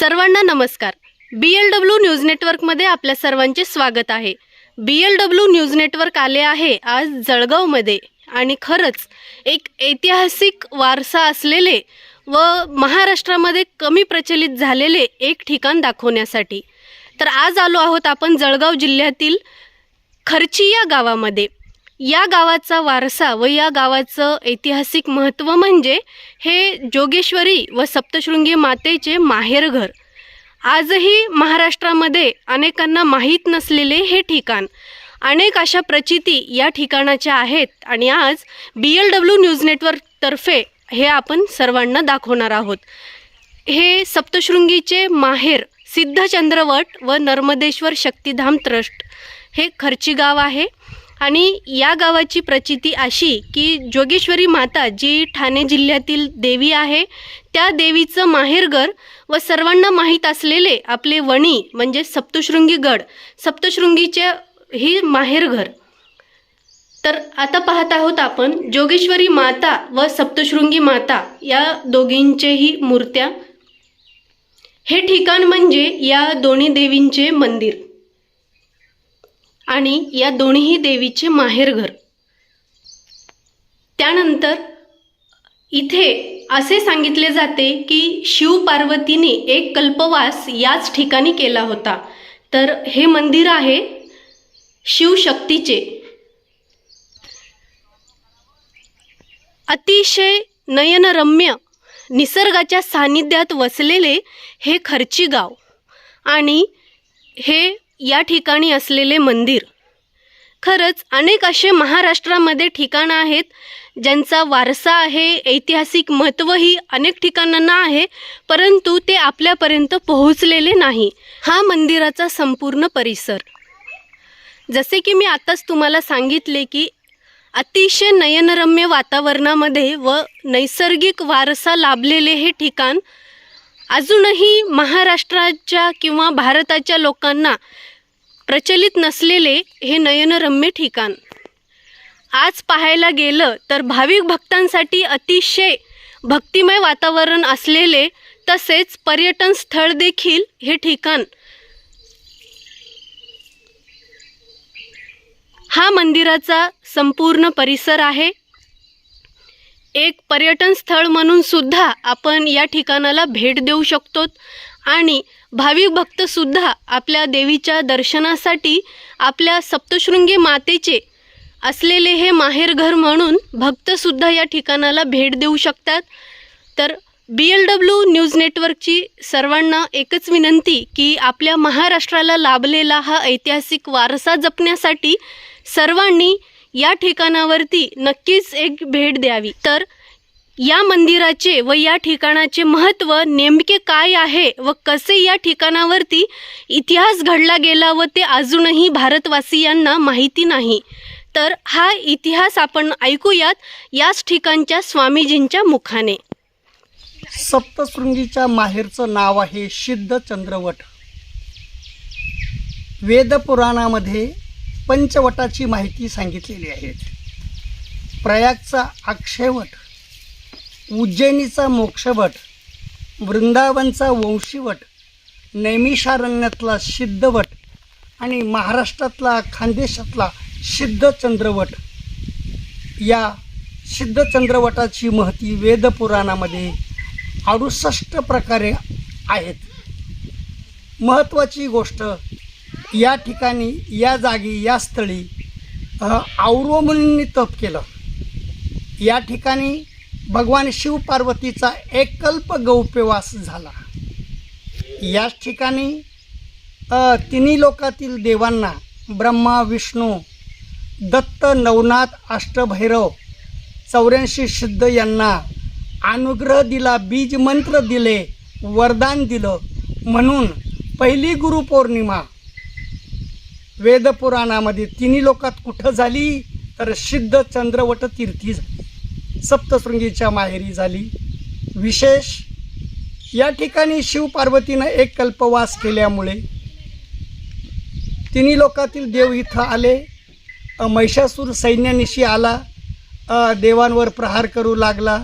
सर्वांना नमस्कार. बी L W news नेटवर्कमध्ये आपल्या सर्वांचे स्वागत आहे. B L W news network आले आहे आज जळगावमध्ये. आणि खरंच एक ऐतिहासिक वारसा असलेले व महाराष्ट्रामध्ये कमी प्रचलित झालेले एक ठिकाण दाखवण्यासाठी. तर आज आलो आहोत आपण जळगाव जिल्ह्यातील खर्ची या गावामध्ये. या गावाचा वारसा व या गावाचं ऐतिहासिक महत्त्व म्हणजे हे जोगेश्वरी व सप्तशृंगी मातेचे माहेरघर आजही महाराष्ट्रामध्ये अनेकांना माहीत नसलेले हे ठिकाण. अनेक अशा प्रचिती या ठिकाणाच्या आहेत आणि आज बी एल डब्ल्यू न्यूज नेटवर्कतर्फे हे आपण सर्वांना दाखवणार आहोत. हे सप्तशृंगीचे माहेर सिद्धचंद्रवट व नर्मदेश्वर शक्तिधाम ट्रस्ट हे खर्ची गाव आहे. आणि या गावाची प्रचिती अशी की जोगेश्वरी माता जी ठाणे जिल्ह्यातील देवी आहे त्या देवीचं माहेरघर व सर्वांना माहीत असलेले आपले वणी म्हणजे सप्तशृंगी गड सप्तशृंगीचे ही माहेरघर तर आता पाहत आहोत आपण जोगेश्वरी माता व सप्तशृंगी माता या दोघींचेही मूर्त्या. हे ठिकाण म्हणजे या दोन्ही देवींचे मंदिर. आणि या दोन्ही देवीचे माहेरघर त्यानंतर इथे असे सांगितले जाते की शिव पार्वतीने एक कल्पवास याच ठिकाणी केला होता. तर हे मंदिर आहे शिवशक्तीचे. अतिशय नयनरम्य निसर्गाच्या सानिध्यात वसलेले हे खर्ची गाव. आणि हे या ठिकाणी असलेले मंदिर. खरंच अनेक असे महाराष्ट्रामध्ये ठिकाणं आहेत ज्यांचा वारसा आहे ऐतिहासिक महत्त्वही अनेक ठिकाणांना आहे परंतु ते आपल्यापर्यंत पोहोचलेले नाही. हा मंदिराचा संपूर्ण परिसर. जसे की मी आताच तुम्हाला सांगितले की अतिशय नयनरम्य वातावरणामध्ये व नैसर्गिक वारसा लाभलेले हे ठिकाण अजूनही महाराष्ट्राच्या किंवा भारताच्या लोकांना प्रचलित नसलेले हे नयनरम्य ठिकाण. आज पाहायला गेलं तर भाविक भक्तांसाठी अतिशय भक्तिमय वातावरण असलेले तसेच पर्यटन स्थळ देखील हे ठिकाण. हा मंदिराचा संपूर्ण परिसर आहे. एक पर्यटन स्थळ म्हणून सुद्धा आपण या ठिकाणाला भेट देऊ शकतो आणि भाविक भक्तसुद्धा आपल्या देवीच्या दर्शनासाठी आपल्या सप्तशृंगी मातेचे असलेले हे माहेरघर म्हणून भक्तसुद्धा या ठिकाणाला भेट देऊ शकतात. तर बी एल डब्ल्यू न्यूज नेटवर्कची सर्वांना एकच विनंती की आपल्या महाराष्ट्राला लाभलेला हा ऐतिहासिक वारसा जपण्यासाठी सर्वांनी या ठिकाणावरती नक्कीच एक भेट द्यावी. तर या मंदिराचे व या ठिकाणाचे महत्त्व नेमके काय आहे व कसे या ठिकाणावरती इतिहास घडला गेला व ते अजूनही भारतवासियांना माहिती नाही. तर हा इतिहास आपण ऐकूयात याच ठिकाणच्या स्वामीजींच्या मुखाने. सप्तशृंगीच्या माहेरचं नाव आहे सिद्ध चंद्रवट वेदपुराणामध्ये पंचवटाची माहिती सांगितलेली आहे. प्रयागचा अक्षयवट उज्जैनीचा मोक्षवट वृंदावनचा वंशीवट नैमिषारण्यातला सिद्धवट आणि महाराष्ट्रातला खानदेशातला सिद्धचंद्रवट. या सिद्धचंद्रवटाची महती वेदपुराणामध्ये अडुसष्ट प्रकारे आहेत. महत्त्वाची गोष्ट या ठिकाणी या जागी या स्थळी अ, औरवमुनींनी तप केलं. या ठिकाणी भगवान शिव पार्वतीचा गौप्यवास झाला. याच ठिकाणी तिन्ही लोकातील देवांना ब्रह्मा विष्णू दत्त नवनाथ अष्टभैरव चौऱ्याऐंशी सिद्ध यांना अनुग्रह दिला बीज मंत्र दिले वरदान दिलं. म्हणून पहिली गुरुपौर्णिमा वेदपुराणामध्ये तिन्ही लोकात कुठं झाली तर सिद्ध चंद्रवट तीर्थी झाली. सप्तशृंगीच्या माहेरी झाली. विशेष या ठिकाणी शिवपार्वतीनं एक कल्पवास केल्यामुळे तिन्ही लोकातील देव इथं आले. महिषासूर सैन्यानिशी आला. देवांवर प्रहार करू लागला.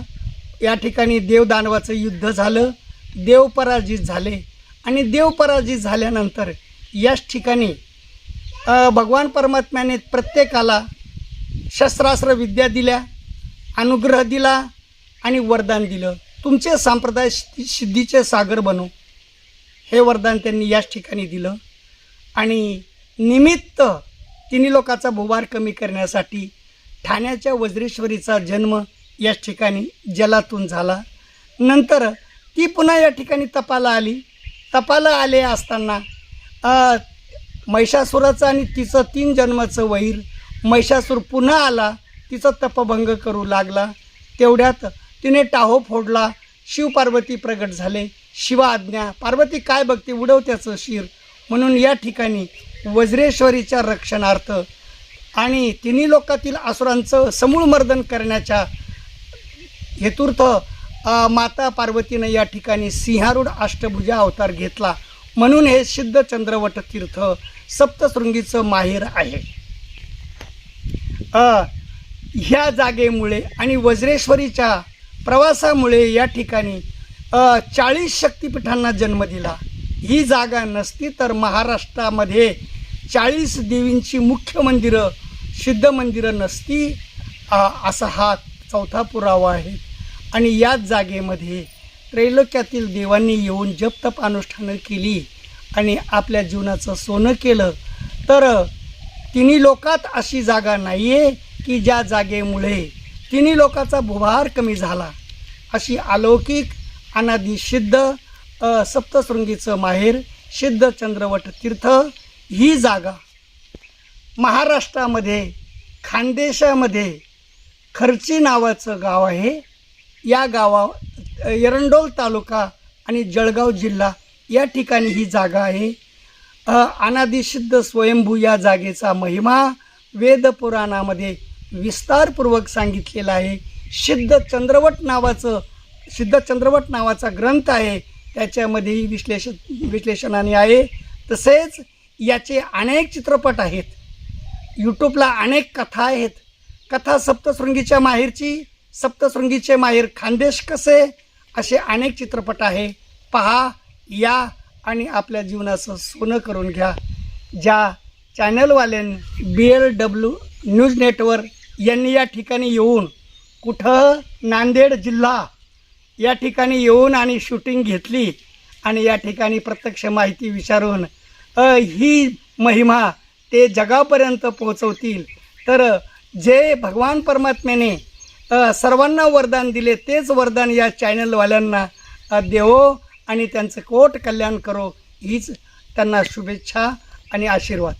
या ठिकाणी देवदानवाचं युद्ध झालं. देव पराजित झाले. आणि देव पराजित झाल्यानंतर याच ठिकाणी भगवान परमात्म्याने प्रत्येकाला शस्त्रास्त्र विद्या दिल्या अनुग्रह दिला आणि वरदान दिलं. तुमचे संप्रदाय सिद्धीचे सागर बनू हे वरदान त्यांनी याच ठिकाणी दिलं. आणि निमित्त तिन्ही लोकांचा भुभार कमी करण्यासाठी ठाण्याच्या वज्रेश्वरीचा जन्म याच ठिकाणी जलातून झाला. नंतर ती पुन्हा या ठिकाणी तपाला आली. तपाला आले असताना महिषासुराचं आणि तिचं तीन जन्माचं वैर महिषासूर पुन्हा आला तिचं तपभंग करू लागला. तेवढ्यात तिने टाहो फोडला. शिव पार्वती प्रगट झाले. शिवा आज्ञा पार्वती काय बघते? उडवत्याचं शिर. म्हणून या ठिकाणी वज्रेश्वरीच्या रक्षणार्थ आणि तिन्ही लोकातील असुरांचं समूळ मर्दन करण्याच्या हेतूर्थ माता पार्वतीनं या ठिकाणी सिंहारूढ अष्टभुजा अवतार घेतला. म्हणून हे सिद्ध चंद्रवट तीर्थ सप्तशृंगीचं माहेर आहे. ह्या जागेमुळे आणि वज्रेश्वरीच्या प्रवासामुळे या ठिकाणी चाळीस शक्तिपीठांना जन्म दिला. ही जागा नसती तर महाराष्ट्रामध्ये चाळीस देवींची मुख्य मंदिरं सिद्ध मंदिरं नसती असा हा चौथा पुरावा आहे. आणि याच जागेमध्ये त्रैलोक्यातील देवांनी येऊन जपतप अनुष्ठानं केली. आणि आपल्या जीवनाचं सोनं केलं तर तिन्ही लोकात अशी जागा नाही आहे की ज्या जागेमुळे तिन्ही लोकाचा भुभार कमी झाला. अशी अलौकिक अनादी सिद्ध सप्तशृंगीचं माहेर सिद्ध चंद्रवट तीर्थ ही जागा. महाराष्ट्रामध्ये खानदेशामध्ये खर्ची नावाचं गाव आहे. या गावा एरंडोल तालुका आणि जळगाव जिल्हा या ठिकाणी ही जागा आहे. अ, अनादिसिद्ध स्वयंभू या जागेचा महिमा वेद पुराणामध्ये विस्तारपूर्वक सांगितलेला आहे. सिद्ध चंद्रवट नावाचं सिद्ध चंद्रवट नावाचा ग्रंथ आहे. त्याच्यामध्येही विश्लेषण विश्लेषणाने आहे. तसेच याचे अनेक चित्रपट आहेत. यूट्यूबला अनेक कथा आहेत. कथा सप्तशृंगीच्या माहेरची सप्तशृंगीचे माहेर खानदेश कसे असे अनेक चित्रपट आहे. पहा या आणि आपल्या जीवनाचं सोनं करून घ्या. ज्या चॅनलवाल्यांनी B L W news network यांनी या ठिकाणी येऊन कुठं नांदेड जिल्हा या ठिकाणी येऊन आणि शूटिंग घेतली आणि या ठिकाणी प्रत्यक्ष माहिती विचारून ही महिमा ते जगापर्यंत पोहोचवतील. तर जे भगवान परमात्म्याने सर्वांना वरदान दिले तेच वरदान या चॅनलवाल्यांना देवो आणि त्यांचं कोट कल्याण करो हीच त्यांना शुभेच्छा आणि आशीर्वाद.